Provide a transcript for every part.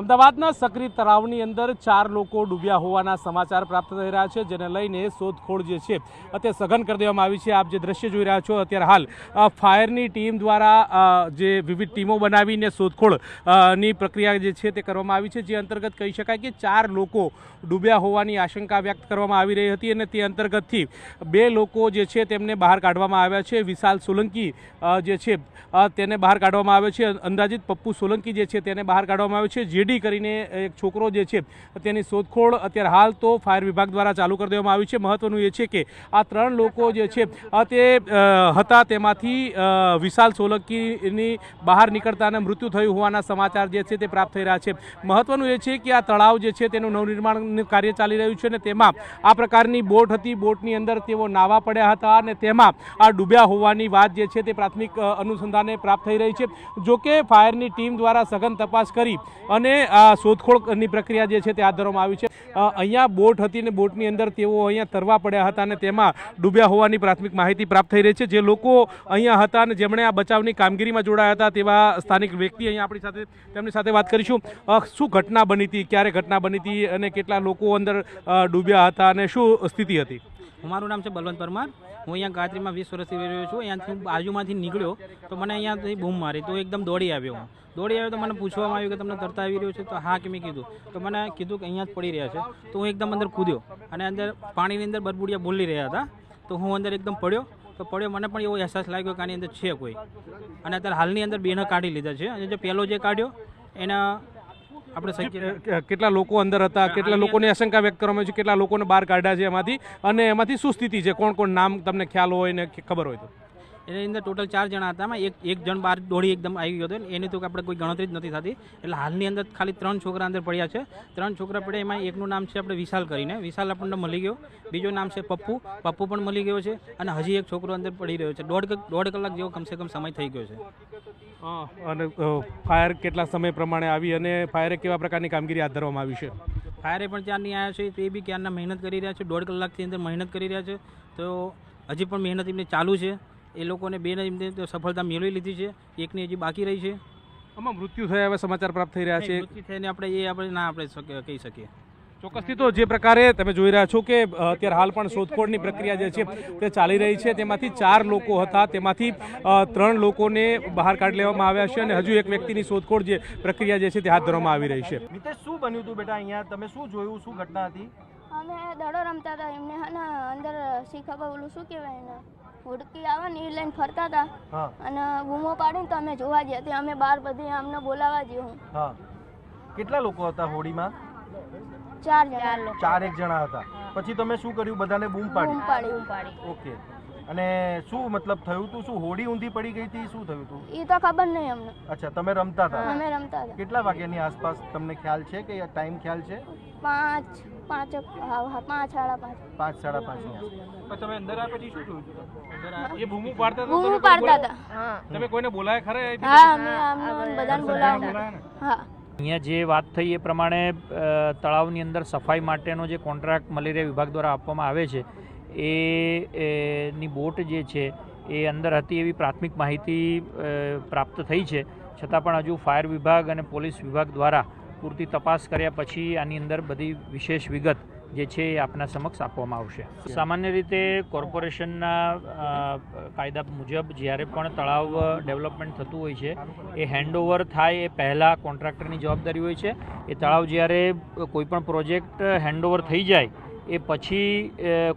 અમદાવાદના સક્રી તળાવની અંદર ચાર લોકો ડૂબ્યા હોવાના સમાચાર પ્રાપ્ત થઈ રહ્યા છે, જેને લઈને શોધખોળ જે છે તે સઘન કરી દેવામાં આવી છે. આપ જે દ્રશ્ય જોઈ રહ્યા છો, અત્યારે હાલ ફાયરની ટીમ દ્વારા જે વિવિધ ટીમો બનાવીને શોધખોળની પ્રક્રિયા જે છે તે કરવામાં આવી છે, જે અંતર્ગત કહી શકાય કે ચાર લોકો ડૂબ્યા હોવાની આશંકા વ્યક્ત કરવામાં આવી રહી હતી અને તે અંતર્ગતથી બે લોકો જે છે તેમને બહાર કાઢવામાં આવ્યા છે. વિશાલ સોલંકી જે છે તેને બહાર કાઢવામાં આવ્યો છે. અંદાજિત પપ્પુ સોલંકી જે છે તેને બહાર કાઢવામાં આવ્યો છે. જેડી કરીને એક છોકરો જે છે તેની શોધખોળ અત્યારે હાલ તો ફાયર વિભાગ દ્વારા ચાલુ કરી દેવામાં આવી છે. મહત્વનું એ છે કે આ ત્રણ લોકો જે છે તે હતા તેમાંથી વિશાલ સોલંકીની બહાર નીકળતાના મૃત્યુ થયું હોવાના સમાચાર જે છે તે પ્રાપ્ત થઈ રહ્યા છે. મહત્વનું એ છે કે આ તળાવ જે છે તેનું નવનિર્માણનું કાર્ય ચાલી રહ્યું છે અને તેમાં આ પ્રકારની બોટ હતી. બોટની અંદર તેઓ નાવા પડ્યા હતા અને તેમાં આ ડૂબ્યા હોવાની વાત જે છે તે પ્રાથમિક અનુસંધાને પ્રાપ્ત થઈ રહી છે. જોકે ફાયરની ટીમ દ્વારા સઘન તપાસ કરી અને આ શોધખોળની પ્રક્રિયા જે છે તે હાથ ધરવામાં આવી છે. અહીંયા બોટ હતી ને બોટની અંદર તેઓ અહીંયા તરવા પડ્યા હતા અને તેમાં ડૂબ્યા હોવાની પ્રાથમિક માહિતી પ્રાપ્ત થઈ રહી છે. જે લોકો અહીંયા હતા અને જેમણે આ બચાવની કામગીરીમાં જોડાયા હતા તેવા સ્થાનિક વ્યક્તિ અહીંયા આપણી સાથે તેમની સાથે વાત કરીશું. શું ઘટના બની હતી? ક્યારે ઘટના બની હતી? અને કેટલા લોકો અંદર ડૂબ્યા હતા? અને શું સ્થિતિ હતી? મારું નામ છે બલવંત પરમાર. હું અહીંયા ગાયત્રીમાં વીસ વર્ષથી રહી રહ્યો છું. અહીંયાથી હું બાજુમાંથી નીકળ્યો તો મને અહીંયાથી બૂમ મારી. તો એકદમ દોડી આવ્યો હું. દોડી આવ્યો તો મને પૂછવામાં આવ્યું કે તમને તરતા આવી રહ્યો છે? તો હા, કે મેં કીધું. તો મને કીધું કે અહીંયા જ પડી રહ્યા છે. તો હું એકદમ અંદર કૂદ્યો અને અંદર પાણીની અંદર બરબુડિયા બોલી રહ્યા હતા. તો હું અંદર એકદમ પડ્યો. તો પડ્યો. મને પણ એવો અહેસાસ લાગ્યો કે આની અંદર છે કોઈ. અને અત્યારે હાલની અંદર બેને કાઢી લીધા છે. અને જે પહેલો જે કાઢ્યો, એના આપણે કેટલા લોકો અંદર હતા કેટલા લોકોની આશંકા વ્યક્ત કરવામાં છે કેટલા લોકોને બહાર કાઢ્યા છે એમાંથી અને એમાંથી શું સ્થિતિ છે? કોણ કોણ નામ તમને ખ્યાલ હોય ને ખબર હોય તો. એની અંદર ટોટલ ચાર જણા હતા એમાં. એક એક જણ બહાર દોડી એકદમ આવી ગયો હતો. એની તો આપણે કોઈ ગણતરી જ નથી થતી. એટલે હાલની અંદર ખાલી ત્રણ છોકરા અંદર પડ્યા છે. ત્રણ છોકરા પડ્યા એમાં એકનું નામ છે આપણે વિશાલ કરીને. વિશાલ આપણને મળી ગયો. બીજો નામ છે પપ્પુ. પપ્પુ પણ મળી ગયો છે અને હજી એક છોકરો અંદર પડી રહ્યો છે. દોઢ દોઢ કલાક જેવો કમસે કમ સમય થઈ ગયો છે. અને ફાયર કેટલા સમય પ્રમાણે આવી અને ફાયરે કેવા પ્રકારની કામગીરી હાથ ધરવામાં આવી છે? ફાયરે પણ ત્યારની આવ્યા છે તે બી ક્યારના મહેનત કરી રહ્યા છે. દોઢ કલાકથી અંદર મહેનત કરી રહ્યા છે. તો હજી પણ મહેનત એમની ચાલુ છે. એ લોકોને બેને એમને તો સફળતા મેળવી લીધી છે. એકની હજી બાકી રહી છે. આમાં મૃત્યુ થયા હવે સમાચાર પ્રાપ્ત થઈ રહ્યા છે. મૃત્યુ થઈને આપણે એ આપણે ના આપણે કહી શકીએ. ચોક્કસથી તો જે પ્રકારે તમે જોઈ રહ્યા છો કે અત્યારે હાલ પણ શોધખોળની પ્રક્રિયા જે છે તે ચાલી રહી છે. તેમાંથી ચાર લોકો હતા. તેમાંથી ત્રણ લોકોને બહાર કાઢી લેવામાં આવ્યા છે અને હજુ એક વ્યક્તિની શોધખોળ જે પ્રક્રિયા જે છે તે હાથ ધરવામાં આવી રહી છે. મિતેશ શું બન્યું હતું બેટા અહીંયા? તમે શું જોયું? શું ઘટના હતી? અમે દડો રમતા હતા. એમને અંદર શી ઓલું શું કહેવાય એને? હુડકી આવે ને એ લઈને ફરતા હતા. અને બૂમો પાડીને તો અમે જોવા ગયા ત્યાં અમે બાર બધી અમને બોલાવા ગયો હું. હા કેટલા લોકો હતા હોડીમાં? ચાર જણા. ચાર એક જણા હતા. પછી તમે શું કર્યું? બધાને બૂમ બૂમ પાડી. પાડી. ઓકે. અને શું મતલબ થયું તું? શું હોડી ઊંધી પડી ગઈ હતી? શું થયું તું? એ તો ખબર નહીં અમને. અચ્છા તમે રમતા હતા? અમે રમતા હતા. કેટલા વાગ્યાની આસપાસ? તમને ખ્યાલ છે કે ટાઈમ ખ્યાલ છે? પાંચ. પાંચ હા પાંચ સાડા પાંચ. પાંચ સાડા પાંચ તમે અંદર આવ્યા પછી શું જોયું એ બૂમો પાડતા બૂમ પાડતા હતા. તમે કોઈને બોલાય ખરા હા અમે અમને બધાને બોલાવતા હા. અહીંયા જે વાત થઈ એ પ્રમાણે તળાવની અંદર સફાઈ માટેનો જે કોન્ટ્રાક્ટ મલેરિયા વિભાગ દ્વારા આપવામાં આવે છે એ એ ની બોટ જે છે એ અંદર હતી એવી પ્રાથમિક માહિતી પ્રાપ્ત થઈ છે. છતાં પણ હજુ ફાયર વિભાગ અને પોલીસ વિભાગ દ્વારા પૂરતી તપાસ કર્યા પછી આની અંદર બધી વિશેષ વિગત જે છે એ આપના સમક્ષ આપવામાં આવશે. સામાન્ય રીતે કોર્પોરેશનના કાયદા મુજબ જ્યારે પણ તળાવ ડેવલપમેન્ટ થતું હોય છે, એ હેન્ડઓવર થાય એ પહેલાં કોન્ટ્રાક્ટરની જવાબદારી હોય છે. એ તળાવ જ્યારે કોઈપણ પ્રોજેક્ટ હેન્ડઓવર થઈ જાય, એ પછી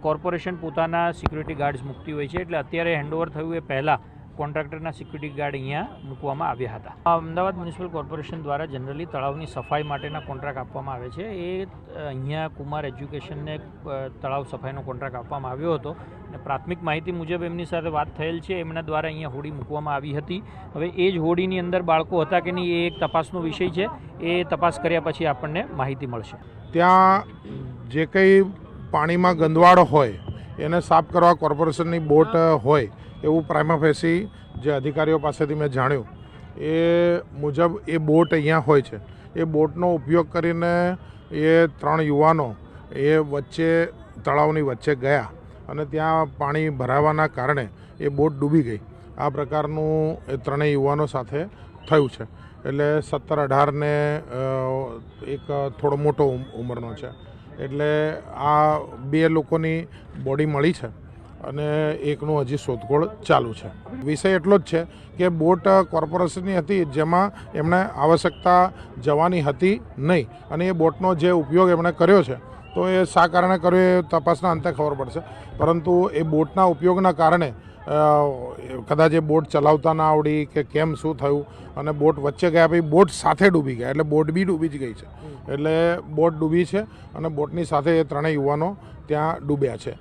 કોર્પોરેશન પોતાના સિક્યુરિટી ગાર્ડ્સ મૂકતી હોય છે. એટલે અત્યારે હેન્ડઓવર થયું એ પહેલાં કોન્ટ્રાક્ટરના સિક્યુરિટી ગાર્ડ અહીંયા મૂકવામાં આવ્યા હતા. અમદાવાદ મ્યુનિસિપલ કોર્પોરેશન દ્વારા જનરલી તળાવની સફાઈ માટેના કોન્ટ્રાક્ટ આપવામાં આવે છે. એ અહીંયા કુમાર એજ્યુકેશનને તળાવ સફાઈનો કોન્ટ્રાક્ટ આપવામાં આવ્યો હતો અને પ્રાથમિક માહિતી મુજબ એમની સાથે વાત થયેલ છે. એમના દ્વારા અહીંયા હોડી મૂકવામાં આવી હતી. હવે એ જ હોડીની અંદર બાળકો હતા કે નહીં એ એક તપાસનો વિષય છે. એ તપાસ કર્યા પછી આપણને માહિતી મળશે. ત્યાં જે કંઈ પાણીમાં ગંદવાડો હોય, એને સાફ કરવા કોર્પોરેશનની બોટ હોય એવું પ્રાઇમા ફેસી જે અધિકારીઓ પાસેથી મેં જાણ્યું, એ મુજબ એ બોટ અહીંયા હોય છે. એ બોટનો ઉપયોગ કરીને એ ત્રણ યુવાનો એ વચ્ચે, તળાવની વચ્ચે ગયા અને ત્યાં પાણી ભરાવાના કારણે એ બોટ ડૂબી ગઈ. આ પ્રકારનું એ ત્રણેય યુવાનો સાથે થયું છે. એટલે સત્તર અઢારને એક થોડો મોટો ઉમ- ઉંમરનો છે. એટલે આ બે લોકોની બોડી મળી છે. અને એકનું હજી શોધખોળ ચાલુ છે. વિષય એટલો જ છે કે બોટ કોર્પોરેશનની હતી જેમાં એમણે આવશ્યકતા જવાની હતી નહીં અને એ બોટનો જે ઉપયોગ એમણે કર્યો છે તો એ શા કારણે કર્યો એ તપાસના અંતે ખબર પડશે. પરંતુ એ બોટના ઉપયોગના કારણે કદાચ એ બોટ ચલાવતા ના આવડી કે કેમ શું થયું અને બોટ વચ્ચે ગયા પછી બોટ સાથે ડૂબી ગયા એટલે બોટ બી ડૂબી જ ગઈ છે. એટલે બોટ ડૂબી છે અને બોટની સાથે એ ત્રણેય યુવાનો ત્યાં ડૂબ્યા છે.